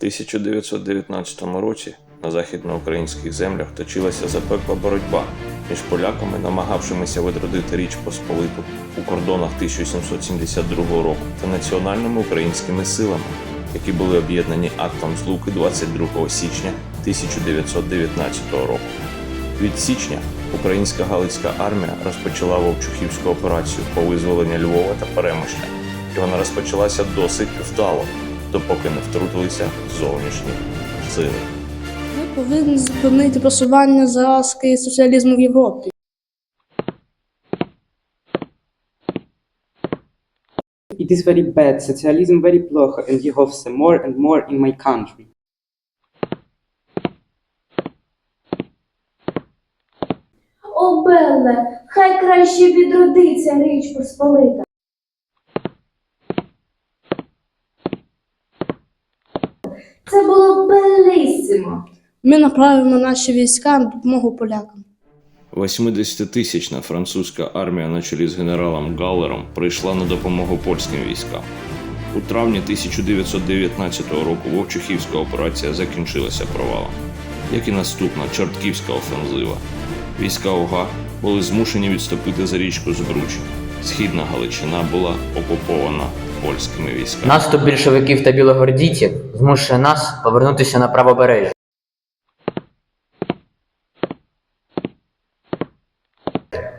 1919 році на західноукраїнських землях точилася запекла боротьба між поляками, намагавшимися відродити Річ Посполиту у кордонах 1772 року, та національними українськими силами, які були об'єднані актом злуки 22 січня 1919 року. Від січня українська Галицька армія розпочала Вовчухівську операцію по визволенню Львова та Перемишля, і вона розпочалася досить вдало, допоки не втрутилися зовнішні сили. Ми повинні зупинити просування заразки соціалізму в Європі. It is very bad, socialism very плохо, and його все more and more in my country. О, Белле, хай краще відродиться Річ Посполита. Це було белісимо. Ми направимо наші війська на допомогу полякам. 80-тисячна французька армія на чолі з генералом Галлером прийшла на допомогу польським військам. У травні 1919 року Вовчухівська операція закінчилася провалом, як і наступна Чортківська офензива. Війська ОГА були змушені відступити за річку Збруч. Східна Галичина була окупована польськими військами. Наступ більшовиків та білогвардійців змушує нас повернутися на правобережжя.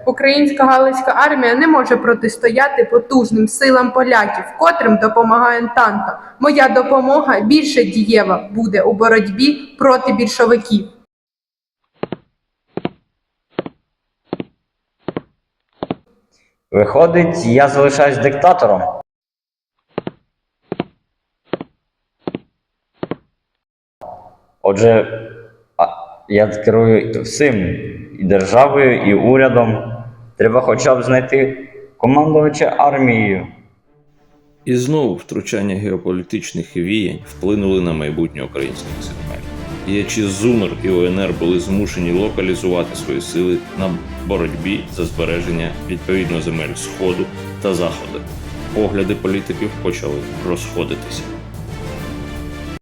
Українська Галицька армія не може протистояти потужним силам поляків, котрим допомагає Ентанта. Моя допомога більше дієва буде у боротьбі проти більшовиків. Виходить, я залишаюсь диктатором. Отже, я керую всім і державою, і урядом. Треба хоча б знайти командувача армією. І знову втручання геополітичних віянь вплинули на майбутнє українських земель. Діячі ЗУНР і УНР були змушені локалізувати свої сили на боротьбі за збереження відповідно земель Сходу та Заходу. Погляди політиків почали розходитися.